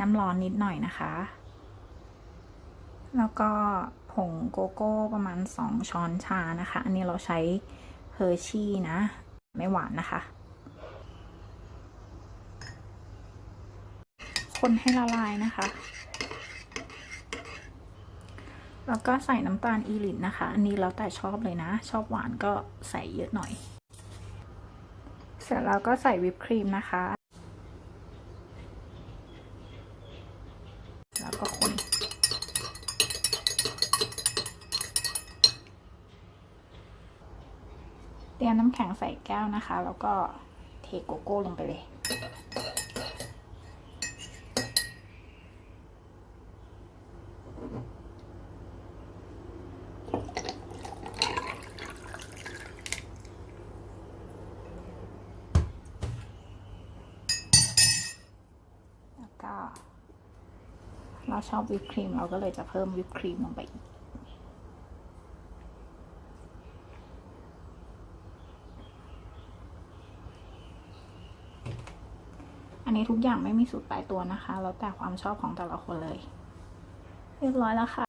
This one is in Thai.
น้ำร้อนนิดหน่อยนะคะ แล้วก็ผงโกโก้ประมาณ 2 ช้อนชานะคะ อันนี้เราใช้เฮอร์ชี่นะ ไม่หวานนะคะ คนให้ละลายนะคะ แล้วก็ใส่น้ำตาลอีลิทนะคะ อันนี้แล้วแต่ชอบเลยนะ ชอบหวานก็ใส่เยอะหน่อย เสร็จแล้วก็ใส่วิปครีมนะคะ แล้วก็คน เตรียมน้ำแข็งใส่แก้วนะคะ แล้วก็เทโกโก้ลงไปเลยแล้วก็ เราชอบวิปครีมเราก็เลยจะเพิ่มวิปครีมลงไปอีกอันนี้ทุกอย่างไม่มีสูตรตายตัวนะคะ แล้วแต่ความชอบของแต่ละคนเลย เรียบร้อยแล้วค่ะ